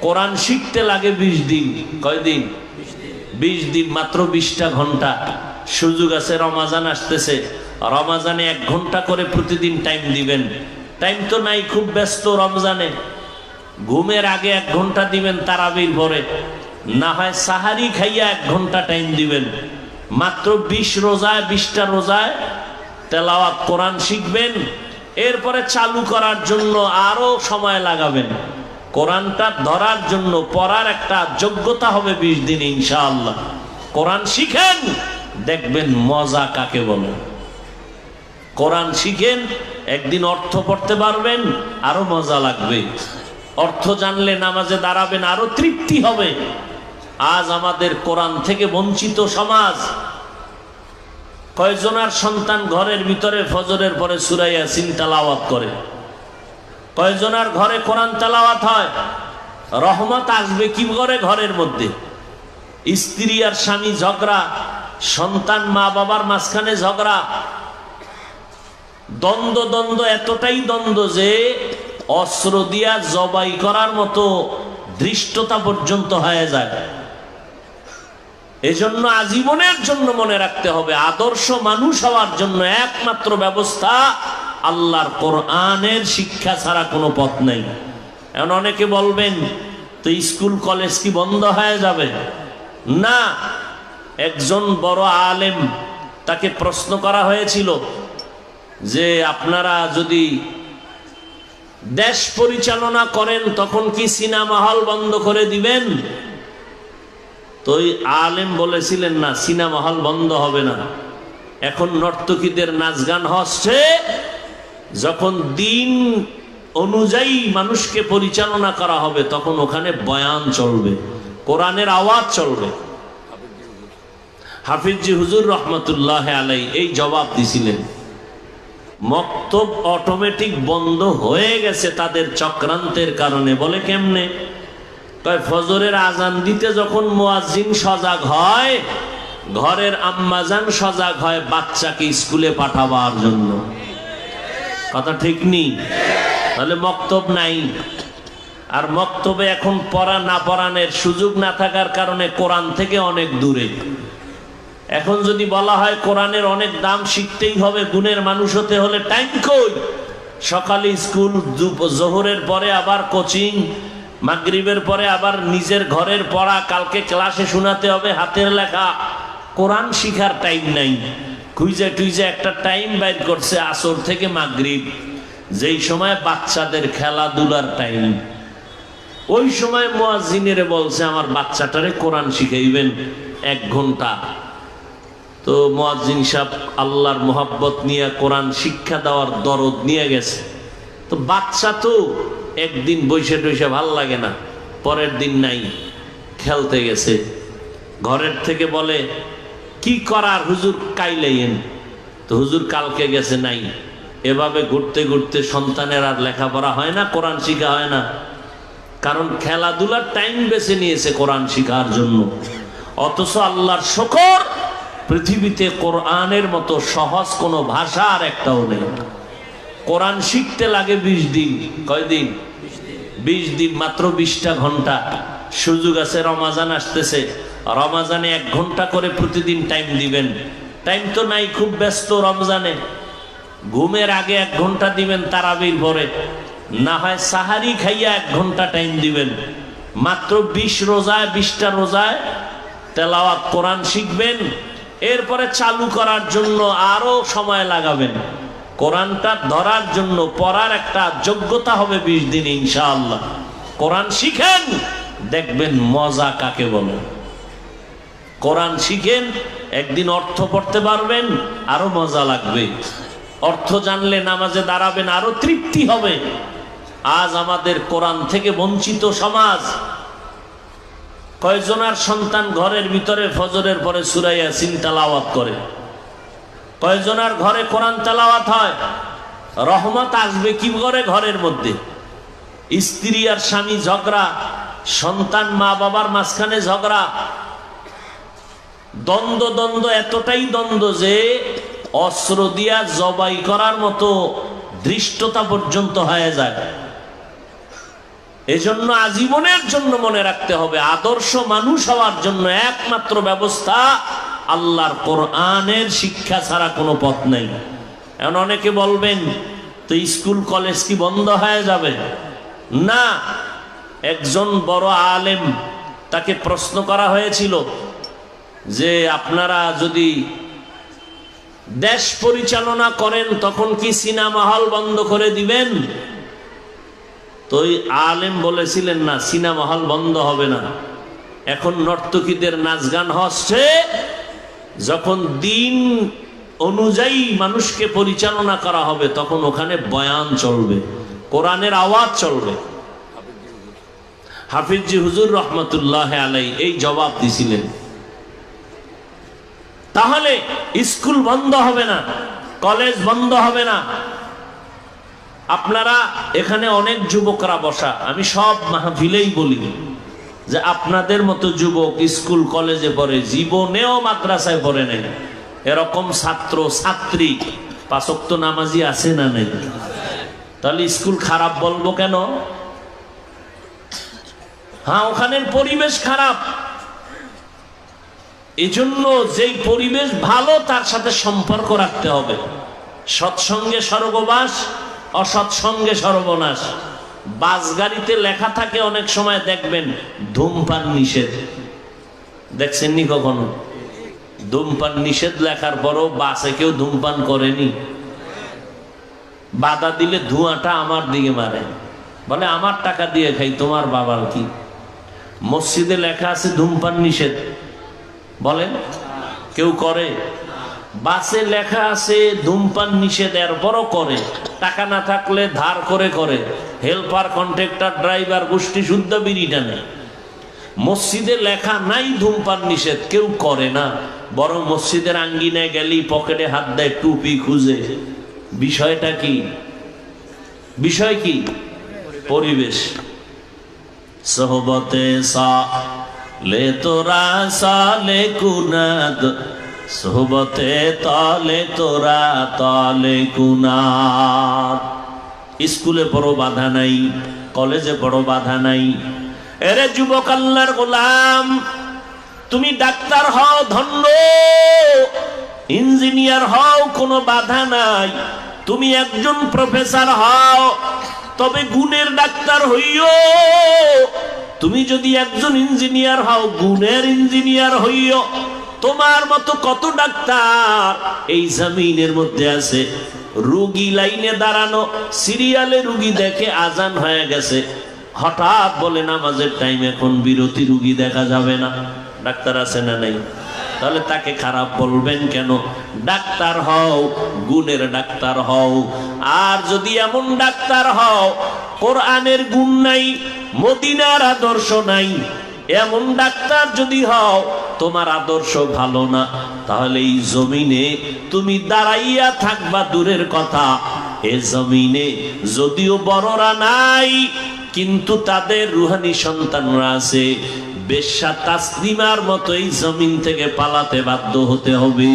কোরআন শিখতে লাগে বিশ দিন। কয়দিন বিশ দিন, মাত্র বিশটা ঘণ্টা। সুযোগ আছে, রমাজান আসতেছে। রমাজানে এক ঘণ্টা করে প্রতিদিন টাইম দিবেন। টাইম তো নাই, খুব ব্যস্ত রমজানে। ঘুমের আগে এক ঘণ্টা দিবেন, তারাবির পরে। না হয় সাহারি খাইয়া এক ঘণ্টা টাইম দিবেন। মাত্র বিশ রোজায়, বিশটা রোজায় তেলাওয়াত কোরআন শিখবেন। এরপরে চালু করার জন্য আরও সময় লাগাবেন। কোরআনটা ধরার জন্য পড়ার একটা যোগ্যতা হবে বিশ দিন, ইনশাআল্লাহ। কোরআন শিখেন, দেখবেন মজা কাকে বলে। কোরআন শিখেন, একদিন অর্থ পড়তে পারবেন, আরও মজা লাগবে। অর্থ জানলে নামাজে দাঁড়াবেন, আরও তৃপ্তি হবে। আজ আমাদের কোরআন থেকে বঞ্চিত সমাজ। কয়জনার সন্তান ঘরের ভিতরে ফজরের পরে সুরাইয়া সিন তালাওয়াত করে? কয়জনার ঘরে কোরআন তালাওয়াত হয়? রহমত আসবে কি করে ঘরের মধ্যে? স্ত্রী আর স্বামী ঝগড়া, সন্তান মা বাবার মাঝখানে ঝগড়া। দ্বন্দ্ব দ্বন্দ্ব এতটাই দ্বন্দ্ব যে অস্ত্র দিয়া জবাই করার মতো দৃষ্টতা পর্যন্ত হয়ে যায়। এজন্য আজীবনের জন্য মনে রাখতে হবে, আদর্শ মানুষ হওয়ার জন্য একমাত্র ব্যবস্থা আল্লাহর কোরআনের শিক্ষা ছাড়া কোনো পথ নেই। এখন অনেকে বলবেন, তো স্কুল, কলেজ কি বন্ধ হয়ে যাবে? না, একজন বড় আলেম তাকে প্রশ্ন করা হয়েছিল যে, আপনারা যদি দেশ পরিচালনা করেন, তখন কি সিনেমা হল বন্ধ করে দিবেন? তো ওই আলেম বলেছিলেন, না, সিনেমা হল বন্ধ হবে না। এখন নর্তকীদের নাচ গান হচ্ছে যখন দিন অনুযায়ী মানুষকে পরিচালনা করা হবে, তখন ওখানে বয়ান চলবে, কোরআনের আওয়াজ চলবে। হাফিজি হুজুর রহমতুল্লাহ আলাই এই জবাব দিছিলেন, মক্তব অটোমেটিক বন্ধ হয়ে গেছে তাদের চক্রান্তের কারণে, বলে কেমনে? কয়, ফজরের আজান দিতে যখন মুয়াজ্জিন সজাগ হয়, ঘরের আম্মাজান সজাগ হয় বাচ্চাকে স্কুলে পাঠাবার জন্য। কথা ঠিক নেই। তাহলে মক্তব নাই। আর মক্তবে এখন পড়া না পড়ানোর সুযোগ না থাকার কারণে কোরআন থেকে অনেক দূরে। এখন যদি বলা হয় কোরআনের অনেক দাম শিখতেই হবে, গুণের মানুষ হতে হলে টাইম কই? সকালে স্কুল জোহরের পরে আবার কোচিং, মাগরিবের পরে আবার নিজের ঘরের পড়া, কালকে ক্লাসে শোনাতে হবে হাতের লেখা। কোরআন শিখার টাইম নাই। খুঁজে টুইজে একটা টাইম বাইর করছে আসর থেকে মাগরিব। যেই সময় বাচ্চাদের খেলাধুলার টাইম ওই সময় মোয়াজিনেরে বলছে, আমার বাচ্চাটারে কোরআন শিখাইবেন এক ঘণ্টা। তো মোয়াজিন সাহেব আল্লাহর মোহাব্বত নিয়ে কোরআন শিক্ষা দেওয়ার দরদ নিয়ে গেছে। তো বাচ্চা তো একদিন বসে টইসে ভালো লাগে না, পরের দিন নাই, খেলতে গেছে। ঘরের থেকে বলে কি করার হুজুর কাইলেন তো হুজুর কালকে গেছে নাই। এভাবে ঘুরতে ঘুরতে সন্তানের আর লেখাপড়া হয় না কোরআন শিখা হয় না। কারণ খেলাধুলার টাইম বেছে নিয়েছে কোরআন শিখার জন্য। অথচ আল্লাহর শকর পৃথিবীতে কোরআনের মতো সহজ কোনো ভাষা আর একটাও নেই। কোরআন শিখতে লাগে বিশ দিন। কয়দিন বিশ দিন মাত্র বিশটা ঘণ্টা। সুযোগ আছে রমাজান আসতেছে। রমাজানে এক ঘণ্টা করে প্রতিদিন টাইম দিবেন। টাইম তো নাই, খুব ব্যস্ত রমজানে। ঘুমের আগে এক ঘণ্টা দিবেন, তারাবির পরে। না হয় সাহারি খাইয়া এক ঘণ্টা টাইম দিবেন। মাত্র বিশ রোজায়, বিশটা রোজায় তেলাওয়াত কোরআন শিখবেন। এরপরে চালু করার জন্য আরও সময় লাগাবেন। কোরআনটা ধরার জন্য পড়ার একটা যোগ্যতা হবে বিশ দিন, ইনশাআল্লাহ। কোরআন শিখেন, দেখবেন মজা কাকে বলে। কোরআন শিখেন, একদিন অর্থ পড়তে পারবেন, আরও মজা লাগবে। অর্থ জানলে নামাজে দাঁড়াবেন, আরও তৃপ্তি হবে। আজ আমাদের কোরআন থেকে বঞ্চিত সমাজ। কয়জনার সন্তান ঘরের ভিতরে ফজরের পরে সুরাইয়া সিন তালাওয়াত করে? কয়জনার ঘরে কোরআন তালাওয়াত হয়? রহমত আসবে কি করে ঘরের মধ্যে? স্ত্রী আর স্বামী ঝগড়া, সন্তান মা বাবার মাঝখানে ঝগড়া দ্বন্দ্ব দ্বন্দ্ব এতটাই দ্বন্দ্ব যে অস্ত্র দিয়া জবাই করার মতো দৃষ্টতা পর্যন্ত হয়ে যায় এজন্য আজীবনের জন্য মনে রাখতে হবে, আদর্শ মানুষ হওয়ার জন্য একমাত্র ব্যবস্থা আল্লাহর কোরআনের শিক্ষা ছাড়া কোনো পথ নেই। এখন অনেকে বলবেন, তো স্কুল, কলেজ কি বন্ধ হয়ে যাবে? না, একজন বড় আলেম তাকে প্রশ্ন করা হয়েছিল যে আপনারা যদি দেশ পরিচালনা করেন, তখন কি সিনেমা হল বন্ধ করে দিবেন? তো আলেম বলেছিলেন না, সিনেমা হল বন্ধ হবে না। এখন নর্তকীদের নাচ গান হচ্ছে, যখন দিন অনুযায়ী মানুষকে পরিচালনা করা হবে, তখন ওখানে বয়ান চলবে, কোরআনের আওয়াজ চলবে। হাফিজি হুজুর রহমতুল্লাহ আলাই এই জবাব দিছিলেন। তাহলে স্কুল বন্ধ হবে না, কলেজ বন্ধ হবে না। আপনারা এখানে অনেক যুবকরা বসা, আমি সব মাহফিলেই বলি যে আপনাদের মতো যুবক স্কুল, কলেজে পড়ে, জীবনেও মাদ্রাসায় পড়ে নাই। এরকম ছাত্র, ছাত্রী পাশক্ত নামাজি আছে না নেই? তাহলে স্কুল খারাপ বলব কেন? হ্যাঁ ওখানের পরিবেশ খারাপ। এজন্য যেই পরিবেশ ভালো, তার সাথে সম্পর্ক রাখতে হবে। সৎসঙ্গে স্বর্গবাস, অসৎসঙ্গে সর্বনাশ। বাস গাড়িতে লেখা থাকে অনেক সময়, দেখবেন, ধূমপান নিষেধ। দেখছেন নি কখনো? ধূমপান নিষেধ লেখার পরও বাসে কেউ ধূমপান করেনি। বাধা দিলে ধোঁয়াটা আমার দিকে মারে। বলে, আমার টাকা দিয়ে খাই, তোমার বাবার কি? মসজিদে লেখা আছে, ধূমপান নিষেধ। বলেন? কেউ করে? বাসে লেখা আছে, ধূমপান নিষেধ, এরপরও করে। টাকা না থাকলে ধার করে করে। হেল্পার, কন্ট্রাক্টর, ড্রাইভার, গোষ্ঠী শুদ্ধ বিড়ি টানে। মসজিদে লেখা নাই ধূমপান নিষেধ, কেউ করে না। বরং মসজিদের আঙ্গিনে গেলি পকেটে হাত দেয়, টুপি খুঁজে। বিষয়টা কি? বিষয় কি? পরিবেশ। সহবতে সা লে তোরা সালে কুনাদ, সোহবতে তলে তোরা তলে কুনাদ। স্কুলে বড় বাধা নাই, কলেজে বড় বাধা নাই। এরে যুবক আল্লাহর গোলাম, তুমি ডাক্তার হও, ধন্য, ইঞ্জিনিয়ার হও, কোনো বাধা নাই। তুমি একজন প্রফেসর হও, তবে গুণের ডাক্তার হইও। তুমি যদি একজন ইঞ্জিনিয়ার হও, গুণের ইঞ্জিনিয়ার হইও, তোমার মতো কত ডাক্তার এই জামিনের মধ্যে আছে? রুগী লাইনে দাঁড়ানো, সিরিয়ালে রুগী দেখে আজান হয়ে গেছে। হঠাৎ বলে, নামাজের টাইম এখন বিরতি রুগী দেখা যাবে না। ডাক্তার আছে না নাই? তাহলে তাকে খারাপ বলবেন কেন? ডাক্তার হও, গুণের ডাক্তার হও। আর যদি এমন ডাক্তার হও, কোরআনের গুণ নাই, মদিনার আদর্শ নাই, এমন ডাক্তার যদি হও, তোমার আদর্শ ভালো না, তাহলে এই জমিনে তুমি দাঁড়াইয়া থাকবা দূরের কথা। এ জমিনে যদিও বড়রা নাই, কিন্তু তাদের রুহানি সন্তানরা আছে। বেশ্যা তাসলিমার মতো এই জমিন থেকে পালাতে বাধ্য হতে হবে।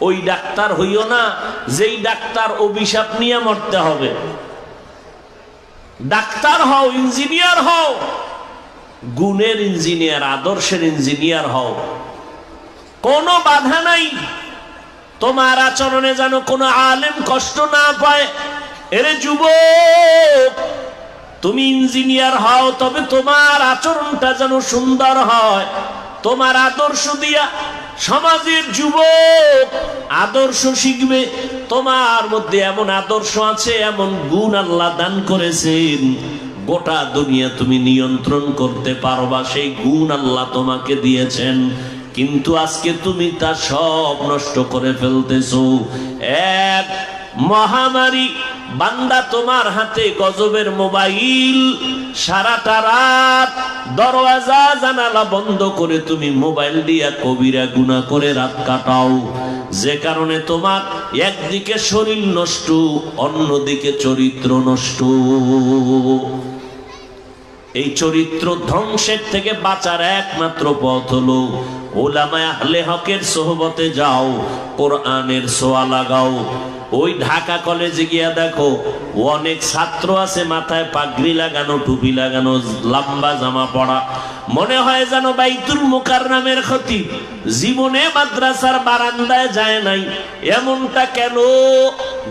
ওই ডাক্তার হইও না, যেই ডাক্তার অভিশাপ নিয়ে মরতে হবে। ডাক্তার হও, ইঞ্জিনিয়ার হও, গুণের ইঞ্জিনিয়ার, আদর্শের ইঞ্জিনিয়ার হও। কোনো বাধা নাই। তোমার আচরণে যেন কোনো আলেম কষ্ট না পায়। এরে যুবক তুমি ইঞ্জিনিয়ার হও, তবে তোমার আচরণটা যেন সুন্দর হয়। তোমার আদর্শ দিয়া সমাজের যুবক আদর্শ শিখবে। তোমার মধ্যে এমন আদর্শ আছে, এমন গুণ আল্লাহ দান করেছেন। গোটা দুনিয়া তুমি নিয়ন্ত্রণ করতে পারবা, সেই গুণ আল্লাহ তোমাকে দিয়েছেন। কিন্তু আজকে তুমি তা সব নষ্ট করে ফেলতেছো। এক মহামারী বান্দা তোমার হাতে গজবের মোবাইল, সারাটা রাত দরওয়াজা, জানালা বন্ধ করে তুমি মোবাইল দিয়া কবিরা গুণা করে রাত কাটাও। যে কারণে তোমার একদিকে শরীর নষ্ট, অন্যদিকে চরিত্র নষ্ট। এই চরিত্র ধ্বংসের থেকে বাঁচার একমাত্র পথ হলো, ওলামায় আহলে হকের সোহবতে যাও, কোরআনের সোয়া লাগাও। ওই ঢাকা কলেজে গিয়া দেখো, অনেক ছাত্র আছে মাথায় পাগড়ি লাগানো, টুপি লাগানো, লম্বা জামা পড়া। মনে হয় যেন বাইতুল মুকার নামের ক্ষতি। জীবনে মাদ্রাসার বারান্দায় যায় নাই। এমনটা কেন?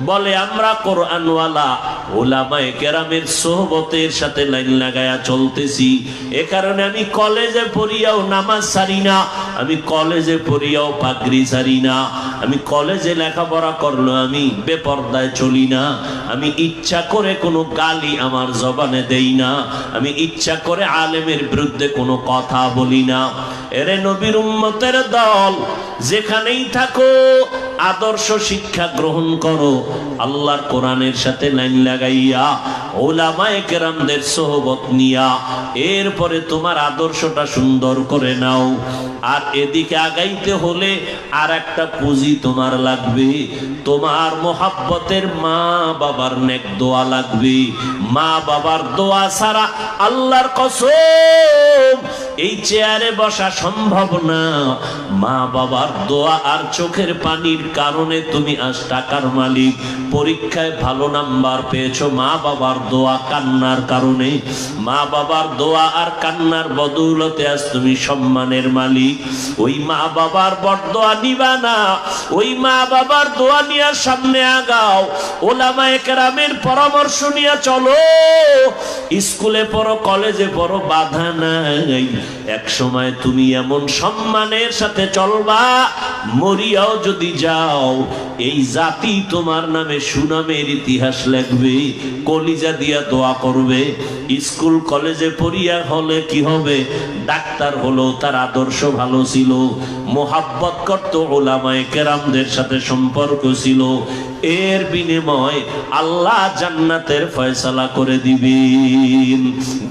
বলে, আমরা কোরআনওয়ালা। ওলামায়ে কেরামের সোহবতের সাথে লাইন লাগায়া চলতেছি। এ কারণে আমি কলেজে পড়িয়াও নামাজ সারি না, আমি কলেজে পড়িয়াও পাগড়ি সারি না, আমি কলেজে লেখাপড়া করল আমি বেপর্দায় চলি না, আমি ইচ্ছা করে কোনো গালি আমার জবানে দেই না, আমি ইচ্ছা করে আলেমের বিরুদ্ধে কোনো কথা বলি না। এরে নবীর উম্মতের দল, যেখানেই থাকো, আদর্শ শিক্ষা গ্রহণ করো, আল্লাহর কোরআনের সাথে লাইন লাগাইয়া, ওলামায়ে কেরামদের সোহবত নিয়া, এরপরে তোমার আদর্শটা সুন্দর করে নাও। আর এদিকে আগাইতে হলে আর একটা পুঁজি তোমার লাগবে। তোমার মোহাব্বতের মা বাবার নেক দোয়া লাগবে। মা বাবার দোয়া ছাড়া আল্লাহর কসম এই চেয়ারে বসা সম্ভব না। মা বাবার দোয়া আর চোখের পানির কারণে তুমি আজ টাকার মালিক। পরীক্ষায় ভালো নাম্বার পেয়েছ মা বাবার দোয়া কান্নার কারণে। মা বাবার দোয়া আর কান্নার বদৌলতে আজ তুমি সম্মানের মালিক। ওই মা বাবার বরদোয়া নিবা না, ওই মা বাবার দোয়া নিয়ে সামনে আগাও। ওলামায়ে কেরামের পরামর্শ নিয়ে চলো। স্কুলে পড়ো, কলেজে পড়ো, বাধা নাই। এক সময় তুমি এমন সম্মানের সাথে চলবা, মরিয়াও যদি যাও, এই জাতি তোমার নামে সুনামের ইতিহাস লেখবে, কলিজা দিয়া দোয়া করবে। স্কুল, কলেজে পড়িয়া হলে কি হবে? ডাক্তার হলো, তার আদর্শ ভালো ছিল, মোহাব্বত করত ওলামায় কেরামদের সাথে সম্পর্ক ছিল। এর বিনিময় আল্লাহ জান্নাতের ফয়সালা করে দিবেন।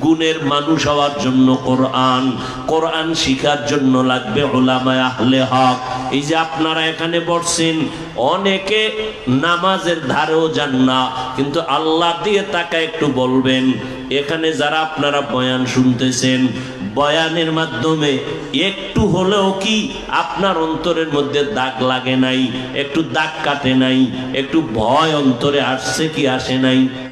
গুণের মানুষ হওয়ার জন্য কোরআন কোরআন শিখার জন্য লাগবে ওলামায় আহলে হক। এই যে আপনারা এখানে বসছেন, অনেকে নামাজের ধারেও যান না, কিন্তু আল্লাহ দিয়ে তাকে একটু বলবেন। এখানে যারা আপনারা বয়ান শুনতেছেন বয়ানের মাধ্যমে একটু হলেও কি আপনার অন্তরের মধ্যে দাগ লাগে নাই? একটু দাগ কাটে নাই? একটু ভয় অন্তরে আসছে কি আসে নাই?